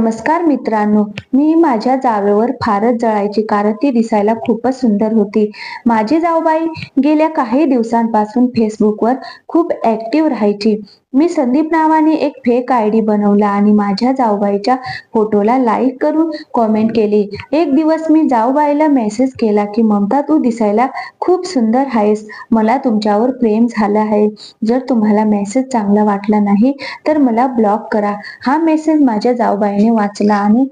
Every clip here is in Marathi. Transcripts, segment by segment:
नमस्कार मित्रांनो मी माझ्या जावेवर फारच जळायची कारण ती दिसायला खूपच सुंदर होती. माझी जाऊबाई गेल्या काही दिवसांपासून फेसबुकवर खूप ऍक्टिव्ह राहायची. मी संदीप नावाने एक फेक आय डी बनवला आणि माझ्या जाऊबाईच्या फोटोला लाईक करून कॉमेंट केली. एक दिवस मी जाऊबाईला मेसेज केला की ममता तू दिसायला खूप सुंदर आहेस. मला तुमच्यावर प्रेम झालं आहे. जर तुम्हाला मेसेज चांगला वाटला नाही तर मला ब्लॉक करा. हा मेसेज माझ्या जाऊबाईने वाचला आणि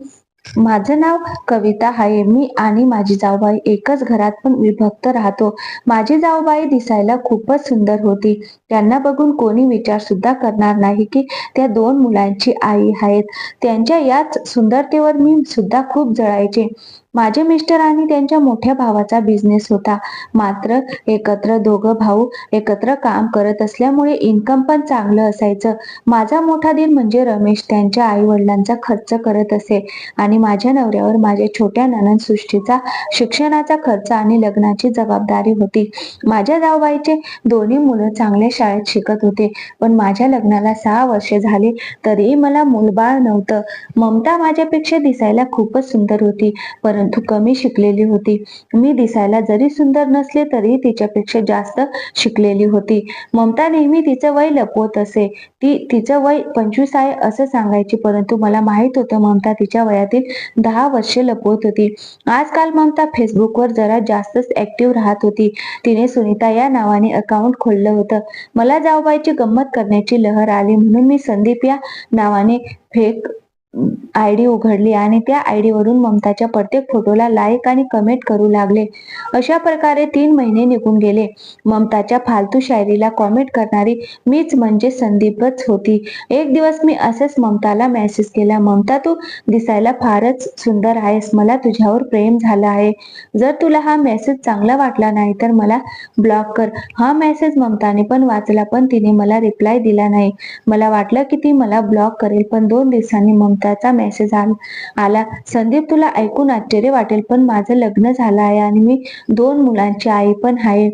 माझं नाव कविता आहे. मी आणि माझी जाऊबाई एकच घरात पण विभक्त राहतो. माझी जाऊबाई दिसायला खूपच सुंदर होती. त्यांना बघून कोणी विचार सुद्धा करणार नाही की त्या दोन मुलांची आई आहेत. त्यांच्या याच सुंदरतेवर मी सुद्धा खूप जळायचे. माझे मिस्टर आणि त्यांच्या मोठ्या भावाचा बिझनेस होता. मात्र एकत्र दोघं भाऊ एकत्र काम करत असल्यामुळे इन्कम पण चांगलं असायचं. माझा मोठा दिन म्हणजे रमेश त्यांच्या आई वडिलांचा खर्च करत असे आणि माझ्या नवऱ्यावर माझ्या छोट्या ननंद सृष्टीचा शिक्षणाचा खर्च आणि लग्नाची जबाबदारी होती. माझ्या जाऊबाईचे दोन्ही मुलं चांगल्या शाळेत शिकत होते. पण माझ्या लग्नाला सहा वर्षे झाली तरीही मला मुलबाळ नव्हतं. ममता माझ्यापेक्षा दिसायला खूपच सुंदर होती. परंतु कमी शिकलेली होती. मी दिसायला जरी सुंदर नसले तरी तिच्यापेक्षा जास्त शिकलेली होती. ममता नेहमी तिचं वय लपवत असे. ती तिचं वय पंचवीस आहे असं सांगायची परंतु मला माहीत होतं ममता तिच्या वयातील दहा वर्षे लपवत होती. आजकाल ममता फेसबुकवर जरा जास्तच ऍक्टिव्ह राहत होती. तिने सुनीता या नावाने अकाउंट खोललं होतं. मला जाऊबाईची गंमत करण्याची लहर आली म्हणून मी संदीप या नावाने फेक आय डी उघडली आणि त्या आय डी वरून ममताच्या प्रत्येक फोटोला लाईक आणि कमेंट करू लागले. अशा प्रकारे तीन महिने निघून गेले. ममताच्या फालतू शायरीला कॉमेंट करणारी मीच म्हणजे संदीपच होती. एक दिवस मी असंच ममताला मेसेज केला ममता तू दिसायला फारच सुंदर आहेस. मला तुझ्यावर प्रेम झालं आहे. जर तुला हा मेसेज चांगला वाटला नाही तर मला ब्लॉक कर. हा मेसेज ममताने पण वाचला पण तिने मला रिप्लाय दिला नाही. मला वाटलं की ती मला ब्लॉक करेल पण दोन दिवसांनी ममताचा मेसेज आला संदीप तुला ऐकून आश्चर्य वाटेल पण माझं लग्न झालं आहे आणि मी दोन मुलांची आई पण आहे.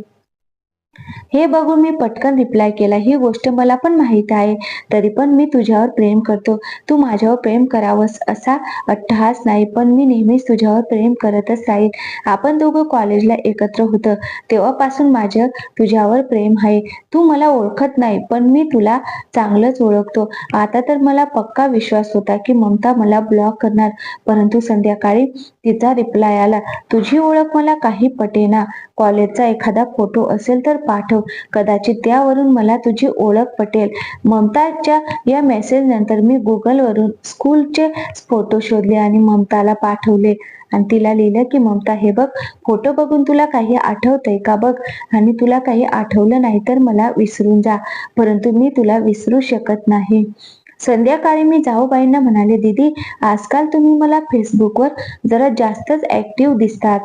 हे बघून मी पटकन रिप्लाय केला ही गोष्ट मला पण माहीत आहे तरी पण मी तुझ्यावर प्रेम करतो. तू माझ्यावर प्रेम करावंस असा अट्टहास नाही पण मी नेहमीच तुझ्यावर प्रेम करतच राहील आपण दोघं कॉलेजला एकत्र होतं. तेव्हापासून माझं तुझ्यावर प्रेम आहे. तू मला ओळखत नाही पण मी तुला चांगलंच ओळखतो. आता तर मला पक्का विश्वास होता की ममता मला ब्लॉक करणार परंतु संध्याकाळी तिचा रिप्लाय आला. तुझी ओळख मला काही पटेना. कॉलेजचा एखादा फोटो असेल तर पाठव. कदाचित त्यावरून मला तुझी ओळख पटेल. ममताच्या या मेसेज नंतर मी गुगलवरून स्कूलचे फोटो शोधले आणि ममताला पाठवले. आणि तिला लिहिलं की ममता हे बघ फोटो बघून तुला काही आठवतंय का बघ? आणि तुला काही आठवलं नाही तर मला विसरून जा. परंतु मी तुला विसरू शकत नाही. संध्याकाळी मी जाऊबाईंना म्हणाले दीदी आजकाल तुम्ही मला फेसबुकवर जरा जास्तच ऍक्टिव्ह दिसतात.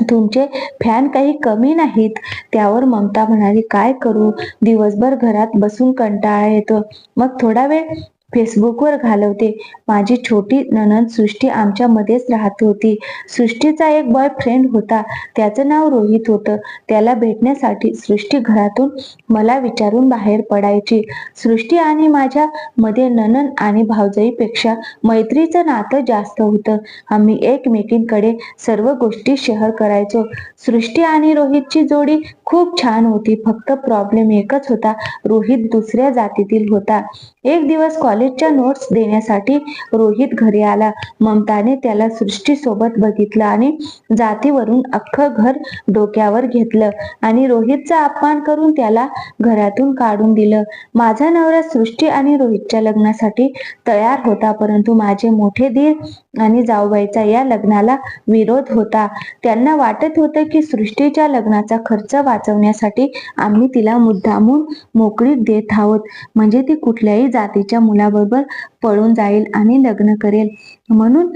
तुमचे फॅन काही कमी नाहीत. त्यावर ममता म्हणाली काय करू? दिवसभर घरात बसून कंटाळा येतो. मग थोडा वेळ फेसबुकवर घालवते. माझी छोटी ननद सृष्टी आमच्या मध्येच राहत होती. सृष्टीचा एक बॉयफ्रेंड होता. त्याचं नाव रोहित होतं. त्याला भेटण्यासाठी सृष्टी घरातून मला विचारून बाहेर पडायची. सृष्टी आणि माझ्या मध्ये ननन आणि भावजाईपेक्षा मैत्रीचं नातं जास्त होतं. आम्ही एकमेकींकडे सर्व गोष्टी शेअर करायचो. सृष्टी आणि रोहितची जोडी खूप छान होती. फक्त प्रॉब्लेम एकच होता. रोहित दुसऱ्या जातीतील होता. एक दिवस कॉलेज कॉलेजच्या नोट्स देण्यासाठी रोहित घरी आला. ममताने त्याला सृष्टी सोबत बघितलं आणि जातीवरून अख्खं घर डोक्यावर घेतलं आणि रोहितचा अपमान करून त्याला घरातून काढून दिलं. माझा नवरा सृष्टी आणि रोहितच्या लग्नासाठी तयार होता परंतु माझे मोठे दीर आणि जाऊबाईचा या लग्नाला विरोध होता. त्यांना वाटत होतं की सृष्टीच्या लग्नाचा खर्च वाचवण्यासाठी आम्ही तिला मुद्दामून मोकळीक देत आहोत. म्हणजे ती कुठल्याही जातीच्या मुलाबरोबर पळून जाईल आणि लग्न करेल. म्हणून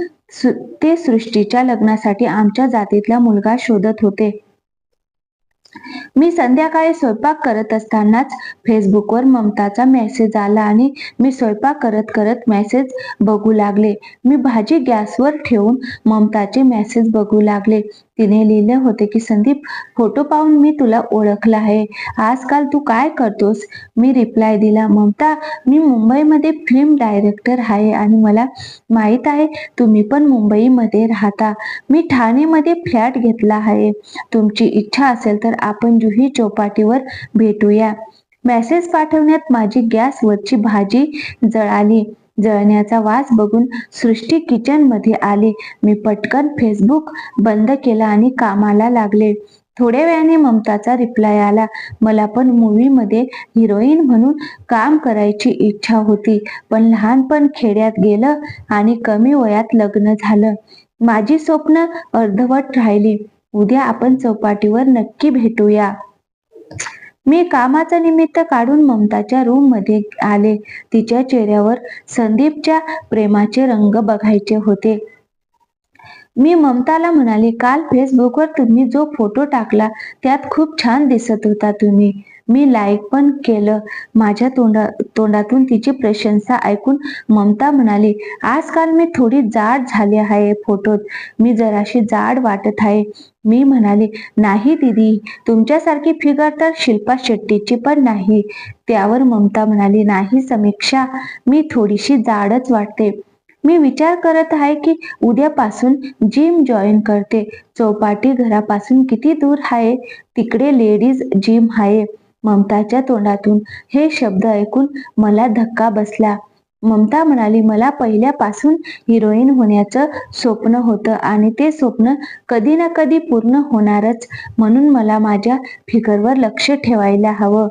ते सृष्टीच्या लग्नासाठी आमच्या जातीतला मुलगा शोधत होते. मी संध्याकाळी स्वयंपाक करत असतानाच फेसबुकवर ममताचा मेसेज आला आणि मी स्वयंपाक करत करत मेसेज बघू लागले. मी भाजी गॅसवर ठेवून ममताचे मेसेज बघू लागले. तिने लिहिले होते की संदीप फोटो पाहून मी तुला ओळखला आहे. आजकाल तू काय करतोस? मी रिप्लाय दिला ममता मी मुंबईमध्ये फिल्म डायरेक्टर आहे आणि मला माहीत आहे तुम्ही पण मुंबईमध्ये राहता. मी ठाणेमध्ये फ्लॅट घेतला आहे. तुमची इच्छा असेल तर आपण जुही चौपाटीवर भेटूया. मेसेज पाठवण्यात माझी गॅसवरची भाजी जळाली. जळण्याचा वास बघून सृष्टी किचनमध्ये आली. मी पटकन फेसबुक बंद केला आणि कामाला लागले. थोड्या वेळाने ममताचा रिप्लाय आला. मला पण मूवी मध्ये हिरोईन म्हणून काम करायची इच्छा होती. पण लहानपण खेड्यात गेलं आणि कमी वयात लग्न झालं. माझी स्वप्न अर्धवट राहिली. उद्या आपण चौपाटीवर नक्की भेटूया. मी कामाचा निमित्त काढून ममताच्या रूममध्ये आले. तिच्या चेहऱ्यावर संदीपच्या प्रेमाचे रंग बघायचे होते. मी ममताला म्हणाले काल फेसबुकवर तुम्ही जो फोटो टाकला त्यात खूप छान दिसत होता तुम्ही. मी लाईक पण केलं. माझ्या तोंडा तोंडातून तिची प्रशंसा ऐकून ममता म्हणाली आजकाल मी थोडी जाड झाली आहे फोटोत. मी जराशी जाड वाटत आहे. मी म्हणाले नाही दीदी तुमच्यासारखी फिगर तर शिल्पा शेट्टीची पण नाही. त्यावर ममता म्हणाली नाही समीक्षा मी थोडीशी जाडच वाटते. मी विचार करत आहे की उद्यापासून जिम जॉईन करते. चौपाटी घरापासून किती दूर आहे? तिकडे लेडीज जिम आहे. ममताच्या तोंडातून हे शब्द ऐकून मला धक्का बसला. ममता म्हणाली मला पहिल्यापासून हिरोईन होण्याचं स्वप्न होतं आणि ते स्वप्न कधी ना कधी पूर्ण होणारच म्हणून मला माझ्या फिगरवर लक्ष ठेवायला हवं.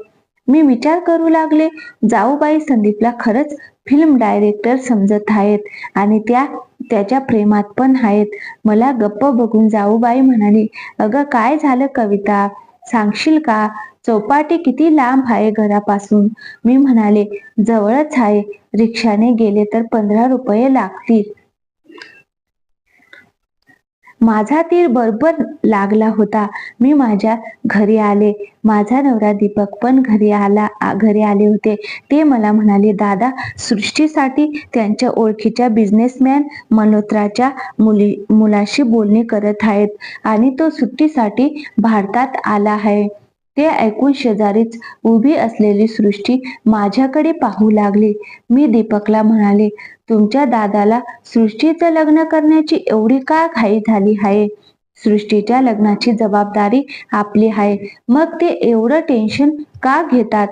मी विचार करू लागले जाऊबाई संदीपला खरंच फिल्म डायरेक्टर समजत आहेत आणि त्या त्याच्या प्रेमात पण आहेत. मला गप्प बघून जाऊबाई म्हणाली अगं काय झालं कविता? सांगशील का? चौपाटी किती लांब आहे घरापासून? मी म्हणाले जवळच आहे. रिक्षाने गेले तर पंधरा रुपये लागतील. माझा तीर बरोबर लागला होता. मी माझ्या घरी आले. माझा नवरा दीपक पण घरी आला घरी आले होते. ते मला म्हणाले दादा सृष्टीसाठी त्यांच्या ओळखीच्या बिझनेसमॅन मल्होत्राच्या मुली मुलाशी बोलणी करत आहेत आणि तो सुट्टीसाठी भारतात आला आहे. ते ऐकून शेजारीच उभी असलेली सृष्टी माझ्याकडे पाहू लागली. मी दीपकला म्हणाले तुमच्या दादाला सृष्टीचं लग्न करण्याची एवढी का घाई झाली आहे? सृष्टीच्या लग्नाची जबाबदारी आपली आहे. मग ते एवढं टेन्शन का घेतात?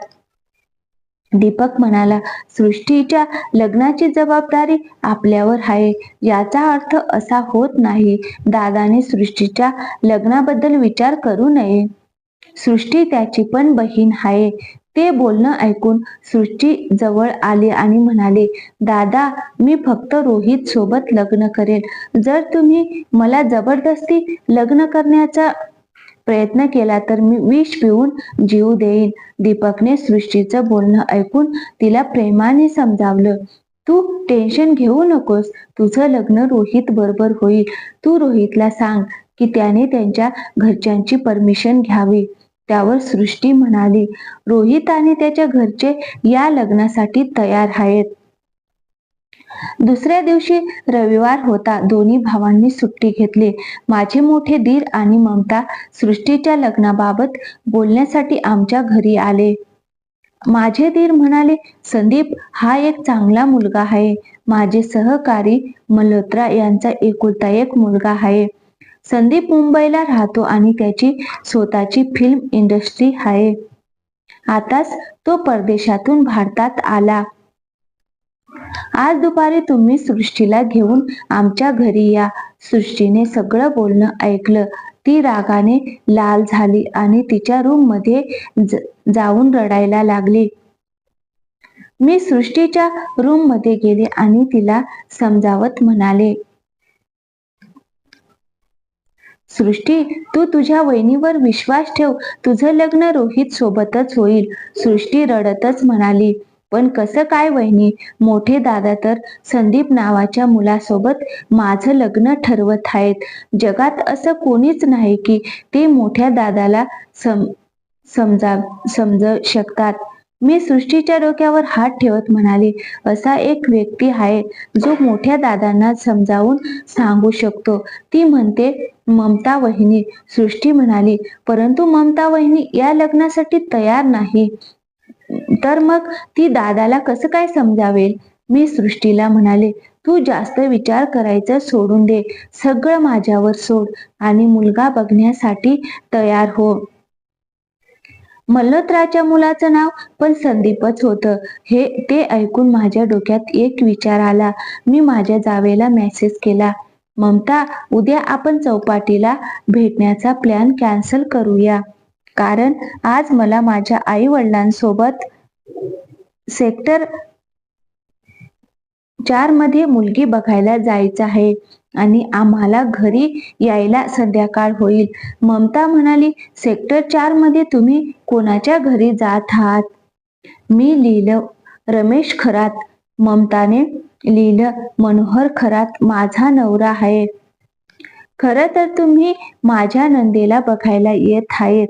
दीपक म्हणाला सृष्टीच्या लग्नाची जबाबदारी आपल्यावर आहे. याचा अर्थ असा होत नाही. दादाने सृष्टीच्या लग्नाबद्दल विचार करू नये. सृष्टी त्याची पण बहीण आहे. ते बोलणं ऐकून सृष्टी जवळ आली आणि म्हणाले दादा मी फक्त रोहित सोबत लग्न करेन. जर तुम्ही मला जबरदस्ती लग्न करण्याचा प्रयत्न केला तर मी विष पिऊन जीव देईन. दीपकने सृष्टीचं बोलणं ऐकून तिला प्रेमाने समजावलं तू टेन्शन घेऊ नकोस. तुझं लग्न रोहित बरोबर होईल. तू रोहितला सांग की त्याने त्यांच्या घरच्यांची परमिशन घ्यावी. त्यावर सृष्टी म्हणाली रोहित आणि त्याच्या घरचे या लग्नासाठी तयार आहेत. दुसऱ्या दिवशी रविवार होता दोन्ही भावांनी सुट्टी घेतली. माझे मोठे दीर आणि ममता सृष्टीच्या लग्नाबाबत बोलण्यासाठी आमच्या घरी आले. माझे दीर म्हणाले संदीप हा एक चांगला मुलगा आहे. माझे सहकारी मल्होत्रा यांचा एकुलता एक मुलगा आहे. संदीप मुंबईला राहतो आणि त्याची स्वतःची फिल्म इंडस्ट्री आहे. आताच तो परदेशातून भारतात आला. आज दुपारी तुम्ही सृष्टीला घेऊन आमच्या घरी या. सृष्टीने सगळं बोलणं ऐकलं. ती रागाने लाल झाली आणि तिच्या रूममध्ये जाऊन रडायला लागली. मी सृष्टीच्या रूममध्ये गेले आणि तिला समजावत म्हणाले सृष्टी तू तुझ्या वहिनीवर विश्वास ठेव. तुझं लग्न रोहित सोबतच होईल. सृष्टी रडतच म्हणाली पण कसं काय वहिनी? मोठे दादा तर संदीप नावाच्या मुलासोबत माझं लग्न ठरवत आहेत. जगात असं कोणीच नाही की ते मोठ्या दादाला सम समजा समज शकतात. मी सृष्टीच्या डोक्यावर हात ठेवत म्हणाले असा एक व्यक्ती आहे जो मोठ्या दादांना समजावून सांगू शकतो. ती म्हणते ममता वहिनी सृष्टी म्हणाली परंतु ममता वहिनी या लग्नासाठी तयार नाही. तर मग ती दादाला कसं काय समजावेल? मी सृष्टीला म्हणाले तू जास्त विचार करायचा सोडून दे. सगळं माझ्यावर सोड आणि मुलगा बघण्यासाठी तयार हो. मल्होत्राच्या मुलाचं नाव पण संदीपच होतं. हे ते ऐकून माझ्या डोक्यात एक विचार आला. मी माझ्या जावेला मेसेज केला. ममता उद्या आपण चौपाटीला भेटण्याचा प्लॅन कॅन्सल करूया. कारण आज मला माझ्या आई वडिलांसोबत सेक्टर चारमध्ये मुलगी बघायला जायचं आहे आणि आम्हाला घरी यायला संध्याकाळ होईल. ममता म्हणाली सेक्टर चारमध्ये तुम्ही कोणाच्या घरी जात आहात? मी लिहिलं रमेश खरात. ममताने लिहिलं मनोहर खरात माझा नवरा आहे. खर तर तुम्ही माझ्या नंदेला बघायला येत आहेत.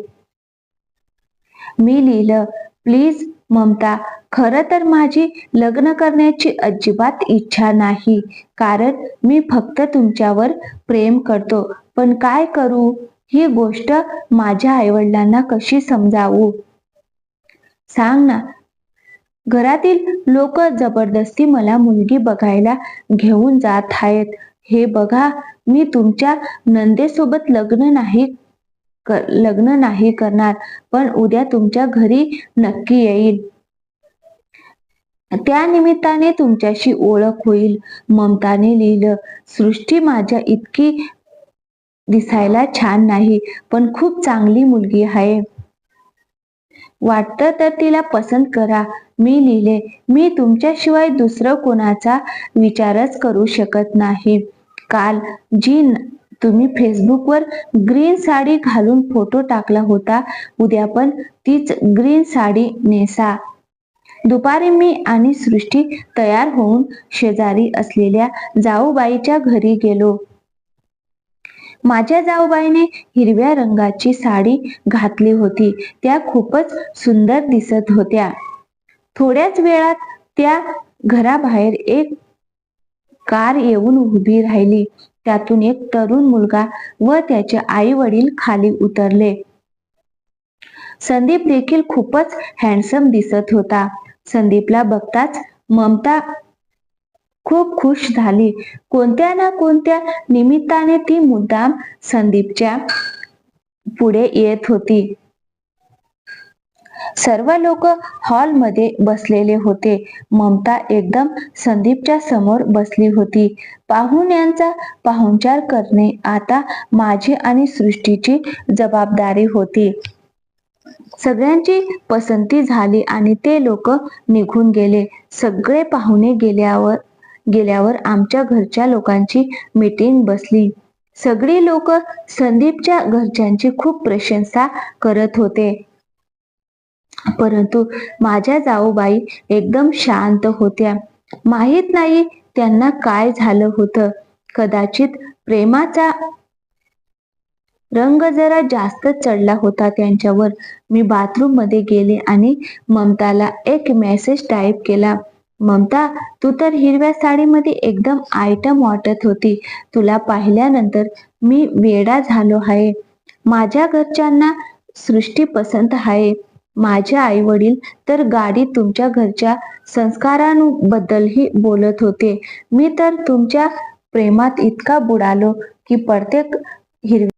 मी लिहिलं प्लीज ममता खर तर माझी लग्न करण्याची अजिबात इच्छा नाही कारण मी फक्त तुमच्यावर प्रेम करतो. पण काय करू? ही गोष्ट माझ्या आईवडिलांना कशी समजावू? सांग ना घरातील लोक जबरदस्ती मला मुलगी बघायला घेऊन जात आहेत. हे बघा मी तुमच्या नंदेसोबत लग्न नाही लग्न नाही करणार पण उद्या तुमच्या घरी नक्की येईल. त्या निमित्ताने तुमच्याशी ओळख होईल. ममताने लिहिलं सृष्टी माझ्या इतकी दिसायला छान नाही पण खूप चांगली मुलगी आहे. वाटतं तर तिला पसंत करा. मी लिहिले मी तुमच्याशिवाय दुसरं कोणाचा विचारच करू शकत नाही. काल जी तुम्ही फेसबुकवर ग्रीन साडी घालून फोटो टाकला होता. उद्या पण तीच ग्रीन साडी नेसा. दुपारी मी आणि सृष्टी तयार होऊन शेजारी असलेल्या जाऊबाईच्या घरी गेलो. माझ्या जाऊबाईने हिरव्या रंगाची साडी घातली होती. त्या खूपच सुंदर दिसत होत्या. थोड्याच वेळात त्या घराबाहेर एक कार येऊन उभी राहिली. त्यातून एक तरुण मुलगा व त्याचे आई वडील खाली उतरले. संदीप देखील खूपच हँडसम दिसत होता. संदीपला बघताच ममता खूप खुश झाली. कोणत्या ना कोणत्या निमित्ताने ती मुद्दाम संदीपच्या पुढे येत होती. सर्व लोक हॉलमध्ये बसलेले होते. ममता एकदम संदीपच्या समोर बसली होती. पाहुण्यांचा पाहुणचार करणे आता माझी आणि सृष्टीची जबाबदारी होती. सगळ्यांची पसंती झाली आणि ते लोक निघून गेले. सगळे पाहुणे गेल्यावर गेल्यावर आमच्या घरच्या लोकांची मीटिंग बसली. सगळी लोक संदीपच्या घरच्यांची खूप प्रशंसा करत होते. परंतु माझ्या जाऊबाई एकदम शांत होत्या. माहीत नाही त्यांना काय झालं होतं. कदाचित प्रेमाचा रंग जरा जास्त चढला होता त्यांच्यावर. मी बाथरूममध्ये गेले आणि ममताला एक मेसेज टाईप केला. ममता तू तर हिरव्या साडीमध्ये एकदम आयटम वाटत होती. तुला पाहिल्यानंतर मी वेडा झालो आहे. माझ्या घरच्यांना सृष्टी पसंत आहे. माझे आई वडील तर गाडी तुमच्या घरच्या संस्कारांबद्दलही बोलत होते. मी तर तुमच्या प्रेमात इतका बुडालो की प्रत्येक हिरव्या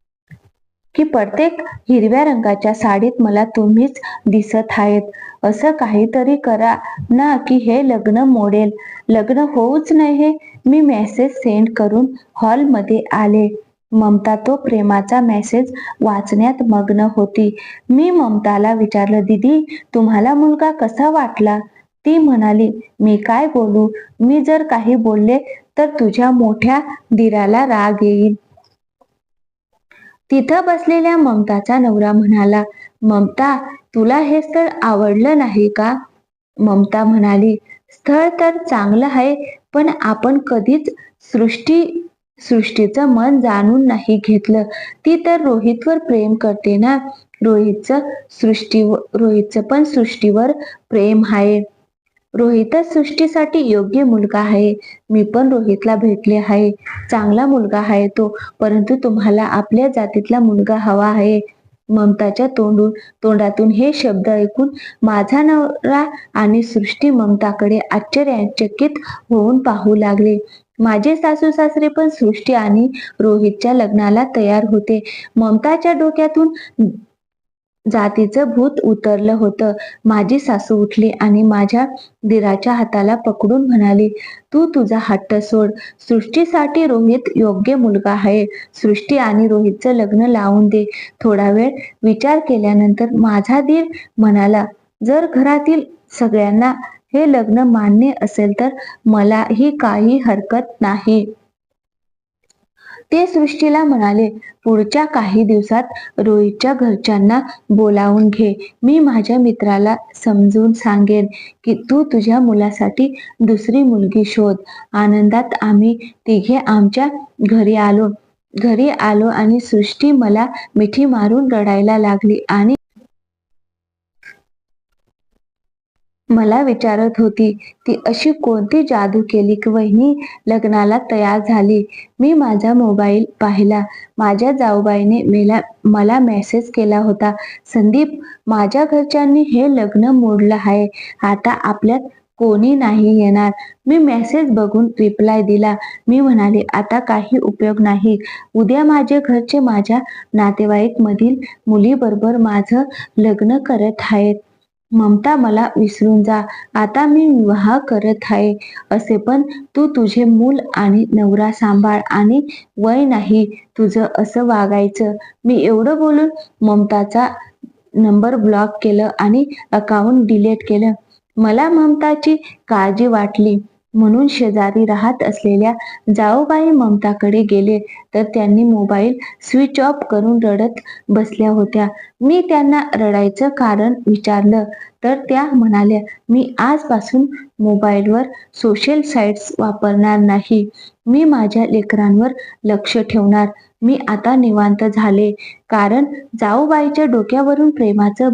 की प्रत्येक हिरव्या रंगाच्या साडीत मला तुम्हीच दिसत आहेत. असं काहीतरी करा ना की हे लग्न मोडेल. लग्न होऊच नाही मी मेसेज सेंड करून हॉलमध्ये आले. ममता तो प्रेमाचा मेसेज वाचण्यात मग्न होती. मी ममताला विचारलं दीदी तुम्हाला मुलगा कसा वाटला? ती म्हणाली मी काय बोलू? मी जर काही बोलले तर तुझ्या मोठ्या दिराला राग येईल. तिथं बसलेल्या ममताचा नवरा म्हणाला ममता तुला हे स्थळ आवडलं नाही का? ममता म्हणाली स्थळ तर चांगलं आहे पण आपण कधीच सृष्टी सृष्टीचं मन जाणून नाही घेतलं. ती तर रोहितवर प्रेम करते ना? रोहितचं सृष्टी रोहितचं पण सृष्टीवर प्रेम आहे. रोहितच सृष्टीसाठी योग्य मुलगा आहे. मी पण रोहितला भेटले आहे. चांगला मुलगा आहे तो परंतु तुम्हाला आपल्या जातीतला मुलगा हवा आहे. ममताच्या तोंडून तोंडातून हे शब्द ऐकून माझा नवरा आणि सृष्टी ममताकडे आश्चर्यचकित होऊन पाहू लागले. माझे सासू सासरे पण सृष्टी आणि रोहितच्या लग्नाला तयार होते. ममताच्या डोक्यातून जातीचं भूत उतरलं होतं. माझी सासू उठली आणि माझ्या दिराच्या हाताला पकडून म्हणाली तू तुझा हट्ट सोड. सृष्टीसाठी रोहित योग्य मुलगा आहे. सृष्टी आणि रोहितचं लग्न लावून दे. थोडा वेळ विचार केल्यानंतर माझा दीर म्हणाला जर घरातील सगळ्यांना हे लग्न मान्य असेल तर मलाही काही हरकत नाही. ते सृष्टीला म्हणाले पुढच्या काही दिवसात रोहितच्या घरच्यांना बोलावून घे. मी माझ्या मित्राला समजून सांगेन की तू तुझ्या मुलासाठी दुसरी मुलगी शोध. आनंदात आम्ही तिघे आमच्या घरी आलो. घरी आलो आणि सृष्टी मला मिठी मारून रडायला लागली आणि मला विचारत होती ती अशी कोणती जादू केली की वहिनी लग्नाला तयार झाली? मी माझा मोबाईल पाहिला. माझ्या जाऊबाईने मेला मला मेसेज केला होता संदीप माझ्या घरच्यांनी हे लग्न मोडलं आहे. आता आपल्यात कोणी नाही येणार. मी मेसेज बघून रिप्लाय दिला. मी म्हणाले आता काही उपयोग नाही. उद्या माझे घरचे माझ्या नातेवाईक मधील मुलीबरोबर माझं लग्न करत आहेत. ममता मला विसरून जा. आता मी विवाह करत आहे. असे पण तू तुझे मूल आणि नवरा सांभाळ आणि वय नाही. तुझं असं वागायचं. मी एवढं बोलून ममताचा नंबर ब्लॉक केलं आणि अकाउंट डिलीट केलं. मला ममताची काळजी वाटली. म्हणून शेजारी राहत असलेल्या जाऊबाई ममताकडे गेले तर त्यांनी मोबाईल स्विच ऑफ करून रडत बसल्या होत्या. मी त्यांना रडायचं कारण विचारलं तर त्या म्हणाल्या मी आजपासून मोबाईलवर सोशल साईट्स वापरणार नाही. मी माझ्या लेकरांवर लक्ष ठेवणार. मी आता निवांत झाले. कारण जाऊबाईच्या डोक्यावरून प्रेमाचं